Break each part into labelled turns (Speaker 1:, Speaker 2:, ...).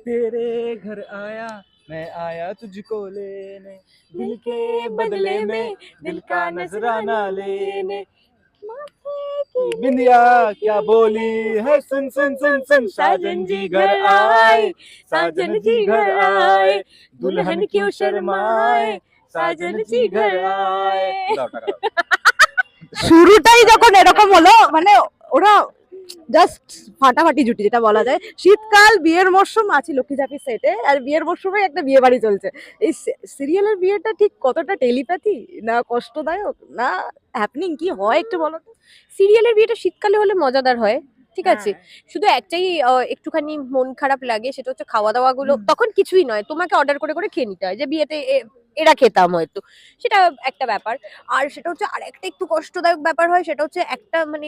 Speaker 1: तेरे घर आया मैं आया तुझको लेने दिल के बदले में दिल का नजराना लेने की बिंदिया क्या बोली है सुन सुन सुन सुन साजन जी घर आए साजन जी घर आए दुल्हन क्यों शर्माए साजन जी घर आए দাও, টাকা দাও।
Speaker 2: শুরুটাই যখন এরকম হলো মানে ওরা জাস্ট ফাটাফাটি জুটি যেটা বলা যায়। শীতকাল বিয়ের মরশুম আছে লক্ষ্মী সেটে আর বিয়ের মরশুমে একটা বিয়ে বাড়ি চলছে। এই সিরিয়ালের বিয়েটা ঠিক কতটা টেলিপ্যাথি? না কষ্টদায়ক? না হ্যাপনিং কি হয় একটু বলো তো?
Speaker 3: সিরিয়ালের বিয়েটা শীতকালে হলে মজাদার হয় ঠিক আছে?
Speaker 2: হ্যাঁ।
Speaker 3: শুধু একটাই একটুখানি মন খারাপ লাগে সেটা হচ্ছে খাওয়া দাওয়া গুলো তখন কিছুই নয়। তোমাকে অর্ডার করে করে খেয়ে নিতে হয়। যে বিয়েতে এরা খেতাম হয়তো। সেটা একটা ব্যাপার। আর সেটা হচ্ছে আর একটা একটু কষ্টদায়ক ব্যাপার হয় সেটা হচ্ছে একটা মানে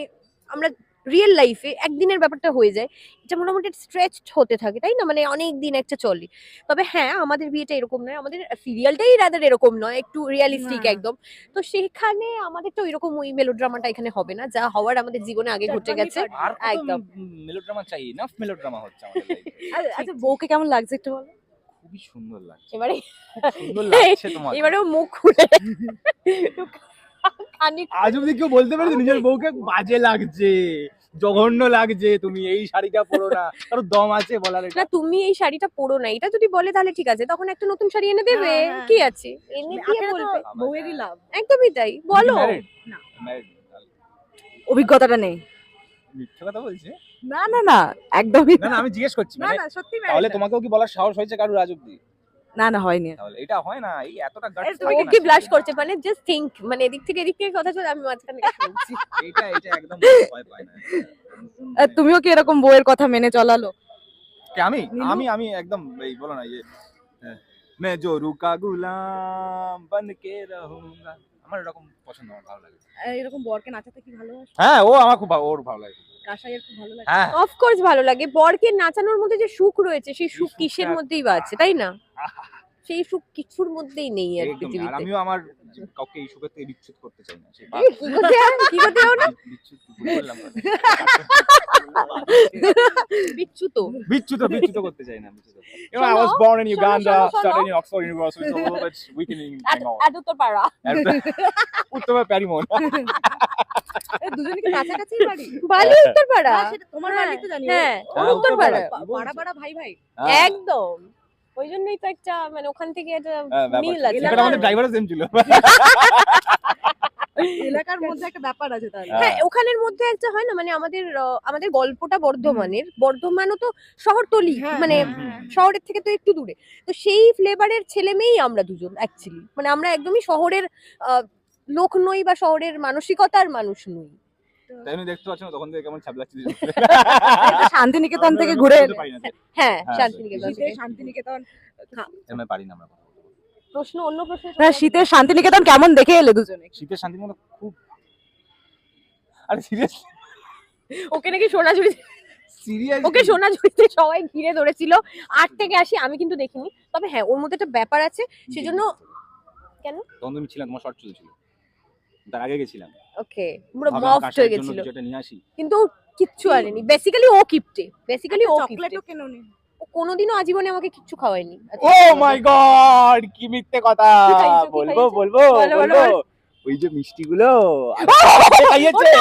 Speaker 3: আমরা রিয়েল লাইফে একদিনের ব্যাপারটা হয়ে যায়। এটা মোটামুটি স্ট্রেচ হতে থাকে তাই না? মানে অনেক দিন একটা চলে। তবে হ্যাঁ আমাদের বিয়েটা এরকম নয়। আমাদের সিরিয়ালটাই রাদার এরকম নয় একটু রিয়ালিস্টিক। একদম। তো সেখানে আমাদের তো এরকম ওই মেলোড্রামাটা এখানে হবে না। যা হওয়ার আমাদের জীবনে আগে ঘটে গেছে। একদম।
Speaker 1: মেলোড্রামা চাই? না মেলোড্রামা হচ্ছে আমাদের
Speaker 2: আর- আচ্ছা বউকে কেমন লাগছে একটু বলো?
Speaker 1: খুবই সুন্দর লাগছে।
Speaker 3: এবারে
Speaker 1: সুন্দর লাগছে তোমার
Speaker 3: এবারেও মুখ খুলে
Speaker 1: আজ অব্দি কেউ বলতে পারছে নিজের বউকে বাজে লাগছে। জঘন্য লাগছে তুমি এই শাড়িটা পরো না। কারও দম আছে বলার এটা।
Speaker 3: না তুমি এই শাড়িটা পরো না এটা যদি বলে তাহলে ঠিক আছে তখন একটা নতুন শাড়ি এনে দেবে
Speaker 2: হ্যাঁ, হ্যাঁ।
Speaker 3: কি আছে? এনে
Speaker 2: তো
Speaker 3: বলবে।
Speaker 2: বউয়েরই লাভ।
Speaker 3: একদমই তাই বলো।
Speaker 2: না। অভিজ্ঞতাটা নেই।
Speaker 1: মিথ্যে কথা বলছে?
Speaker 2: না না না একদমই
Speaker 1: না না আমি জিজ্ঞেস করছি
Speaker 2: না
Speaker 1: মানে
Speaker 2: না সত্যি
Speaker 1: তাহলে তোমাকেও কি বলার সাহস হয়েছে কারুর আজ অব্দি
Speaker 2: না না হয়নি
Speaker 1: তাহলে এটা হয় না এই এতটা গাট
Speaker 2: আরে
Speaker 3: ও কি ব্লাশ করছে মানে জাস্ট থিংক মানে এদিক থেকে এদিক থেকে কথা চলে আমি মাঝখানে থেকে শুনছি
Speaker 1: এটা এটা একদম ভয় পায় না
Speaker 2: আর তুমিও কি এরকম বউয়ের কথা মেনে চলালো
Speaker 1: কে আমি
Speaker 2: নীলু?
Speaker 1: আমি আমি একদম এই বলো না ইয়ে হ্যাঁ, मैं जो रुका गुलाम बन के रहूंगा আমার এরকম পছন্দ আমার ভালো লাগে
Speaker 2: এরকম বরকে নাচাতে কি ভালোবাসো
Speaker 1: হ্যাঁ ও আমার খুব ভালো- ওর ভালো লাগে
Speaker 2: খুব ভালো লাগে
Speaker 1: হ্যাঁ।
Speaker 3: অফকোর্স ভালো লাগে। বরকে নাচানোর মধ্যে যে সুখ রয়েছে সেই সুখ কিসের মধ্যেই বা আছে তাই না? সেই সুখ কিছুর মধ্যেই নেই আর। পৃথিবীতে।
Speaker 1: আমিও আমার কাউকে এই সুখের থেকে বিচ্ছুত করতে চাই না সেই
Speaker 3: কি করতে হয়? কি করতে হয় না?
Speaker 1: বিচ্ছুত
Speaker 3: বিচ্যুত
Speaker 1: বিচ্যুত করতে চাই না
Speaker 3: শোনো, শোনো।
Speaker 1: studied in Oxford University, so a little bit weakening my mouth.
Speaker 3: এত তো পারা
Speaker 1: উত্তমে প্যারিমন
Speaker 2: দুজনে কি কাছাকাছি বাড়ি?
Speaker 3: বালি উত্তর পাড়া
Speaker 2: না, তোমার বাড়ি তো জানি।
Speaker 3: হ্যাঁ,
Speaker 1: হ্যাঁ, উত্তর পাড়া।
Speaker 2: পাড়া পাড়া ভাই ভাই।
Speaker 3: একদম। ওই জন্যই তো একটা মানে ওখান থেকে একটা
Speaker 1: হ্যাঁ,
Speaker 3: মিল আছে।
Speaker 1: সেখানে আমাদের ড্রাইভারও সেম ছিল।
Speaker 2: এলাকার মধ্যে একটা ব্যাপার আছে তাহলে।
Speaker 1: হ্যাঁ।
Speaker 3: হ্যাঁ ওখানের মধ্যে একটা হয় না মানে আমাদের আমাদের গল্পটা বর্ধমানের। বর্ধমানও তো শহরতলি
Speaker 2: হ্যাঁ,
Speaker 3: মানে। শহরের থেকে তো একটু দূরে। তো সেই ফ্লেভারের ছেলে মেয়েই আমরা দুজন অ্যাকচুয়ালি মানে আমরা একদমই শহরের লোক নই বা শহরের মানসিকতার মানুষ নই।
Speaker 1: তাই দেখতে পাচ্ছি না তখন থেকে কেমন ছাবলাচ্ছি
Speaker 2: এটা শান্তিনিকেতন থেকে ঘুরে
Speaker 3: হ্যাঁ
Speaker 1: হ্যাঁ,
Speaker 3: শান্তিনিকেতন
Speaker 2: শান্তিনিকেতন
Speaker 1: এমনি পারি না আমরা
Speaker 3: প্রশ্ন অন্য প্রশ্ন
Speaker 2: না শীতের শান্তিনিকেতন কেমন দেখে এলে দুজনে?
Speaker 1: শীতের শান্তি মতো খুব আরে সিরিয়াস
Speaker 3: ওকে নাকি সোনাঝুরি
Speaker 1: সিরিয়াস
Speaker 3: ওকে সোনাঝুরিতে সবাই ঘিরে ধরেছিল। আট থেকে আসি আমি কিন্তু দেখিনি। তবে হ্যাঁ ওর মধ্যে একটা ব্যাপার আছে সেজন্য কেন?
Speaker 1: তখন তুমি ছিলাম তোমার শর্ট চলছিল। তার আগে গেছিলাম।
Speaker 3: ওকে পুরো মফট হয়ে গেছিল।
Speaker 1: যেটা নিয়ে আসি।
Speaker 3: কিন্তু কিচ্ছু আনেনি। বেসিক্যালি ও কিপটে বেসিক্যালি ও কিপটে
Speaker 2: চকলেটও কেননি।
Speaker 3: ও কোনোদিনও আজীবনে আমাকে কিচ্ছু খাওয়ায়নি।
Speaker 1: ও মাই গড কি মিথ্যে কথা বলব বলব
Speaker 3: বলো, বলো,
Speaker 1: বলব। ওই যে মিষ্টিগুলো।
Speaker 3: আমি
Speaker 1: হ্যাঁ,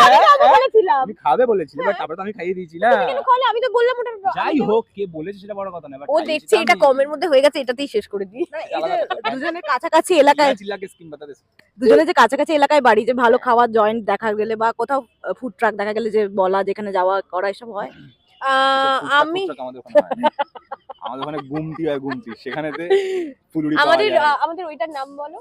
Speaker 3: খাব
Speaker 1: হ্যাঁ। বলেছি বাট তারপরে তো আমি খাইয়ে দিয়েছি না?
Speaker 3: তুমি কেন খাওয়ালে আমি তো বললাম ওটা
Speaker 1: যাই হোক কে বলেছে সেটা বড় কথা না
Speaker 3: ও দেখছে এটা কমের মধ্যে হয়ে গেছে এটাতেই শেষ করে দিই।
Speaker 2: না, এই যে দুজনের কাছাকাছি এলাকায়
Speaker 1: স্কিম
Speaker 2: দুজনে যে কাছাকাছি এলাকায় বাড়ি যে ভালো খাওয়ার জয়েন্ট দেখা গেলে বা কোথাও ফুড ট্রাক দেখা গেলে যে বলা যেখানে যাওয়া করা এসব হয়।
Speaker 3: আহ, আমি
Speaker 1: আমাদের ওখানে গুমটি হয় গুমটি। সেখানেতে ফুলুরি
Speaker 3: আমাদের আমাদের ওইটার নাম বলো?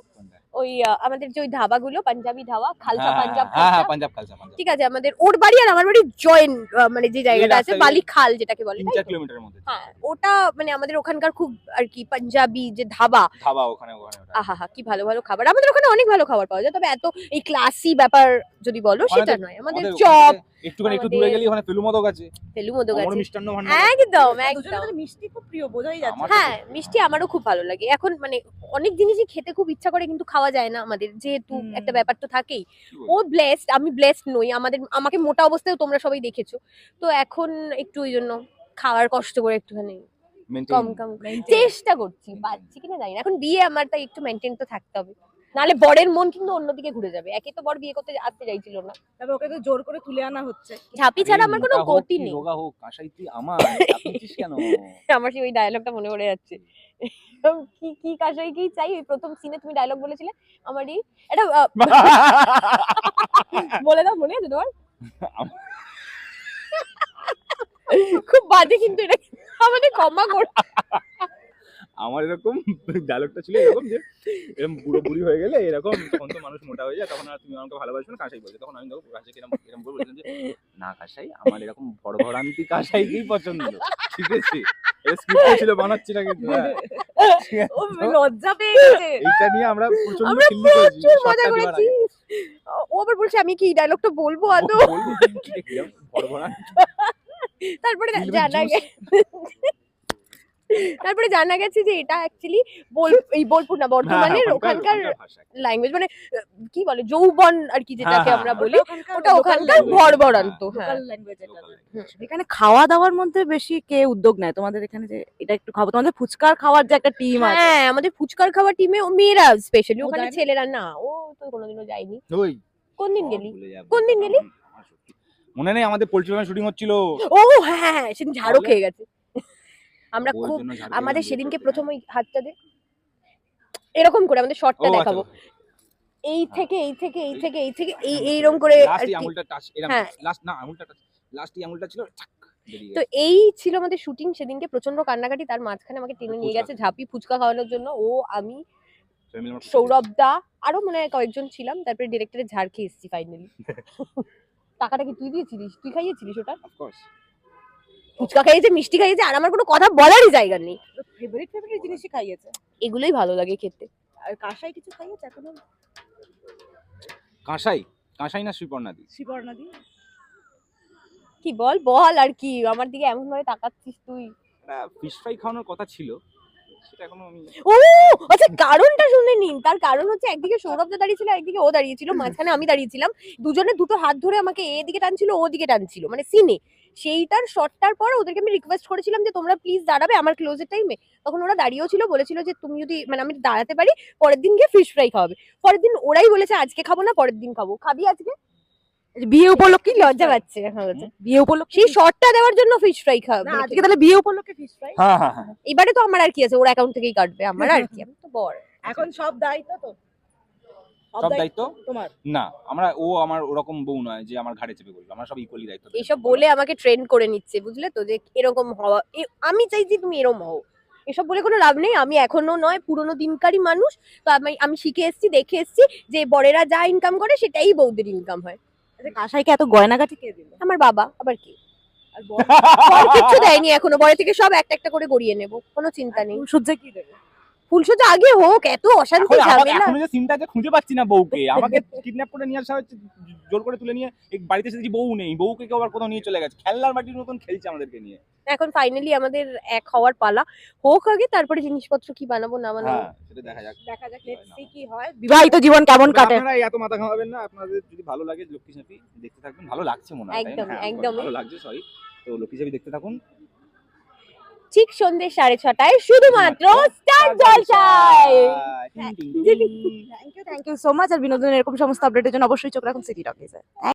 Speaker 3: ওই আমাদের যে ওই ধাবাগুলো পাঞ্জাবি ধাবা খালসা
Speaker 1: হ্যাঁ,
Speaker 3: পাঞ্জাব
Speaker 1: হ্যাঁ হ্যাঁ
Speaker 3: খালসা।
Speaker 1: পাঞ্জাব খালসা পাঞ্জাব।
Speaker 3: ঠিক আছে আমাদের ওর বাড়ি আর আমার বাড়ি জয়েন মানে যে জায়গাটা আছে বালি খাল যেটাকে বলে
Speaker 1: তিন কিলোমিটারের মধ্যে।
Speaker 3: হ্যাঁ ওটা মানে আমাদের ওখানকার খুব আর কি পাঞ্জাবি যে ধাবা।
Speaker 1: খাওয়া ওখানে ওখানে
Speaker 3: আহা হা কি ভালো ভালো খাবার। আমাদের ওখানে অনেক ভালো খাবার পাওয়া যায় তবে এত এই ক্লাসি ব্যাপার যদি বলো সেটা নয়। আমাদের চপ
Speaker 1: একটুখানি একটু দূরে
Speaker 3: আমাদের-
Speaker 1: গেলে ওখানে ফেলু মদক আছে।
Speaker 3: তেলু মতো
Speaker 1: আমার
Speaker 3: গেছে
Speaker 1: মিষ্টান্ন ভান্ডার
Speaker 3: একদম একদম।
Speaker 2: মিষ্টি খুব প্রিয় বোঝাই যাচ্ছে।
Speaker 3: হ্যাঁ মিষ্টি আমারও খুব ভালো লাগে। এখন মানে অনেক জিনিসই খেতে খুব ইচ্ছা করে কিন্তু খাওয়া যায় না আমাদের। যেহেতু একটা ব্যাপার তো থাকেই। ও ব্লেসড আমি ব্লেসড নই। আমাদের আমাকে মোটা অবস্থায় তোমরা সবাই দেখেছ। তো এখন একটু ওই জন্য খাওয়ার কষ্ট করে একটুখানি কম কম। চেষ্টা করছি পাচ্ছি কিনা জানি না। এখন বিয়ে আমার তাই একটু মেনটেন তো থাকতে হবে। নাহলে বরের মন কিন্তু অন্যদিকে ঘুরে যাবে। একে তো বর বিয়ে করতে আসতে চাইছিল না।
Speaker 2: তবে ওকে তো জোর করে তুলে আনা হচ্ছে।
Speaker 3: ঝাঁপি ছাড়া আমার কোনো গতি নেই।
Speaker 1: রোগা হোক কাঁসাই তুই আমার চাপিয়েছিস কেন?
Speaker 3: আমার সেই ওই ডায়লগটা মনে পড়ে যাচ্ছে। কি কি কাশাই কি চাই? ওই প্রথম সিনে তুমি ডায়লগ বলেছিলে আমারই এটা বলে দাও মনে আছে তোমার? খুব বাজে কিন্তু এটা। আমাদের ক্ষমা কর।
Speaker 1: আমার এরকম ডায়লগটা ছিল এরকম যে এরকম বুড়ো বুড়ি হয়ে গেলে এরকম তখন তো মানুষ মোটা হয়ে যায় তখন আর তুমি আমাকে ভালোবাসবে না কাঁসাই বলছে তখন আমি দেখো কাঁসাই কিরম এরকম করে বলছিলাম যে না কাঁসাই আমার এরকম বড় ভরান্তি কাঁসাইকেই পছন্দ। ঠিক আছে? এটা ছিল বানাচ্ছি না কিন্তু হ্যাঁ।
Speaker 2: লজ্জা পেয়ে গেছে।
Speaker 1: এইটা নিয়ে আমরা
Speaker 3: প্রচণ্ড
Speaker 1: খিল্লি করেছি
Speaker 3: মজা করেছি। ও আবার বলছে আমি কি ডায়লগটা বলব আদৌ?
Speaker 1: বলব বড়
Speaker 3: তারপরে জানা. তারপরে জানা গেছে যে এটা অ্যাকচুয়ালি বোল এই বোলপুর না বর্ধমানের
Speaker 1: হ্যাঁ,
Speaker 3: ওখানকার
Speaker 1: ওখানকার
Speaker 3: ল্যাঙ্গুয়েজ মানে কি বলে যৌবন আর কি যেটাকে
Speaker 1: হ্যাঁ,
Speaker 3: আমরা
Speaker 1: হ্যাঁ,
Speaker 3: বলি
Speaker 2: ওটা
Speaker 3: ওখানকার ভরভরান্ত
Speaker 1: হ্যাঁ,
Speaker 3: হ্যাঁ।
Speaker 2: এখানে খাওয়া দাওয়ার মধ্যে বেশি কে উদ্যোগ নেয়? তোমাদের এখানে যে এটা একটু খাব তোমাদের ফুচকার খাওয়ার যে একটা টিম আছে।
Speaker 3: হ্যাঁ আমাদের ফুচকার খাওয়ার টিমে মেয়েরা স্পেশালি ওখানে ছেলেরা না ও তো কোনোদিনও যায়নি। কোন দিন গেলি? কোন দিন গেলি?
Speaker 1: মনে নেই আমাদের পোল্ট্রি ফার্মে শুটিং হচ্ছিল।
Speaker 3: ও হ্যাঁ হ্যাঁ সেদিন ঝাড়ও? খেয়ে গেছে। আমরা খুব আমাদের সেদিনকে
Speaker 1: দিয়ে
Speaker 3: প্রথম ওই হাতটা দে এরকম করে আমাদের শর্টটা
Speaker 1: আচ্ছা,
Speaker 3: দেখাবো।
Speaker 1: আচ্ছা।
Speaker 3: এই
Speaker 1: হ্যাঁ।
Speaker 3: থেকে এই থেকে এই থেকে এই থেকে এই এইরকম করে
Speaker 1: লাস্ট এই টাচ এরকম
Speaker 3: হ্যাঁ।
Speaker 1: লাস্ট না আঙুলটা টাচ লাস্ট আঙুলটা ছিল
Speaker 3: তো এই ছিল আমাদের শুটিং সেদিনকে প্রচণ্ড কান্নাকাটি তার মাঝখানে আমাকে টেনে নিয়ে গেছে ঝাঁপি ফুচকা খাওয়ানোর জন্য। ও আমি সৌরভ দা আরও মনে হয় কয়েকজন ছিলাম তারপরে ডিরেক্টরের ঝাড় খেয়ে এসেছি ফাইনালি টাকাটা কি তুই দিয়েছিলিস? তুই খাইয়েছিলিস ওটা?
Speaker 1: খেয়েছি।
Speaker 3: ফুচকা খাইয়েছে মিষ্টি খাইয়েছে আর আমার কোনো কথা বলারই জায়গা নেই।
Speaker 2: ফেভারিট ফেভারিট জিনিসই খাইয়েছে।
Speaker 3: এগুলোই ভালো লাগে খেতে।
Speaker 2: আর কাঁসাই কিছু খাইয়েছে এখনও?
Speaker 1: কাঁসাই? কাঁসাই না শ্রীপর্ণাদি
Speaker 2: শ্রীপর্ণা দি
Speaker 3: কি বল বল আর কি আমার দিকে এমন ভাবে তাকাচ্ছিস তুই।
Speaker 1: ফিশ ফ্রাই খাওয়ানোর কথা ছিল সেটা এখনও আমি
Speaker 3: ও আচ্ছা কারণটা শুনে নিন। তার কারণ হচ্ছে একদিকে সৌরভ দা দাঁড়িয়ে ছিল একদিকে ও দাঁড়িয়ে ছিল মাঝখানে আমি দাঁড়িয়েছিলাম দুজনে দুটো হাত ধরে আমাকে এদিকে টানছিল ও দিকে টানছিল মানে সিনে সেইটার শটটার পর ওদেরকে আমি রিকোয়েস্ট করেছিলাম যে তোমরা প্লিজ দাঁড়াবে আমার ক্লোজের টাইমে তখন ওরা দাঁড়িয়েও ছিল বলেছিল যে তুমি যদি মানে আমি দাঁড়াতে পারি পরের দিন গিয়ে ফিশ ফ্রাই খাওয়াবে। পরের দিন ওরাই বলেছে আজকে খাব না পরের দিন খাব। খাবি আজকে?
Speaker 2: বিয়ে উপলক্ষে
Speaker 3: কি লজ্জা পাচ্ছে হ্যাঁ
Speaker 2: বিয়ে উপলক্ষে
Speaker 3: সেই শটটা দেওয়ার জন্য ফিশ ফ্রাই
Speaker 2: না আজকে তাহলে বিয়ে উপলক্ষে ফিশ ফ্রাই
Speaker 1: হ্যাঁ হ্যাঁ হ্যাঁ।
Speaker 3: এবারে তো আমার আর কি আছে ওর অ্যাকাউন্ট থেকেই কাটবে আমার আর কি আমি তো বর
Speaker 2: এখন সব দায়িত্ব তো
Speaker 1: সব দায়িত্ব
Speaker 2: তোমার?
Speaker 1: না আমরা ও আমার ওরকম বউ নয় যে আমার ঘাড়ে চেপে করবে আমরা সব ইকুয়ালি দায়িত্ব।
Speaker 3: এসব বলে আমাকে ট্রেন করে নিচ্ছে বুঝলে তো? যে এরকম হওয়া আমি চাইছি তুমি এরকম হও। এসব বলে কোনো লাভ নেই আমি এখনও নয় পুরোনো দিনকারই মানুষ তো আমি আমি শিখে এসেছি দেখে এসেছি যে বড়েরা যা ইনকাম করে সেটাই বৌদের ইনকাম হয়।
Speaker 2: আচ্ছা কাঁসাইকে এত গয়নাগাটি কে দিল?
Speaker 3: আমার বাবা আবার কি?
Speaker 2: আর বর?
Speaker 3: কিচ্ছু দেয়নি এখনও বড় থেকে সব একটা একটা করে গড়িয়ে নেব কোনো চিন্তা নেই।
Speaker 2: সজ্জা কি দেবে?
Speaker 3: ফুলসজ্জা আগে হোক এত অশান্তি
Speaker 1: এখন আমার-
Speaker 3: ঝামেলা।
Speaker 1: এখনও যে সিনটা যে খুঁজে পাচ্ছি না বউকে। আমাকে কিডন্যাপ করে নিয়ে আসা হচ্ছে জোর করে তুলে নিয়ে বাড়িতে এসে বউ নেই। বউকে কেউ আবার কোথাও নিয়ে চলে গেছে। খেলনার বাটির মতন খেলছে আমাদেরকে নিয়ে।
Speaker 3: এখন ফাইনালি আমাদের এক হওয়ার পালা। হোক আগে তারপরে জিনিসপত্র কি বানাবো না বানাবো।
Speaker 1: হ্যাঁ সেটা দেখা যাক।
Speaker 2: দেখা যাক লেটস সি কি হয়। বিবাহিত জীবন কেমন কাটে?
Speaker 1: আপনারা এত মাথা ঘামাবেন না। আপনাদের যদি ভালো লাগে লক্ষ্মী সাপি দেখতে থাকবেন। ভালো লাগছে মনে হয়?
Speaker 3: একদম,
Speaker 1: হ্যাঁ, ভালো লাগছে সরি তো লক্ষ্মী সাপি দেখতে থাকুন।
Speaker 3: ঠিক সন্ধ্যে সাড়ে ছটায় শুধুমাত্র স্টার জলসায়।
Speaker 2: Thank you thank you so much আর বিনোদনের এরকম সমস্ত আপডেটের জন্য অবশ্যই চোখ রাখুন সিটি টকিজে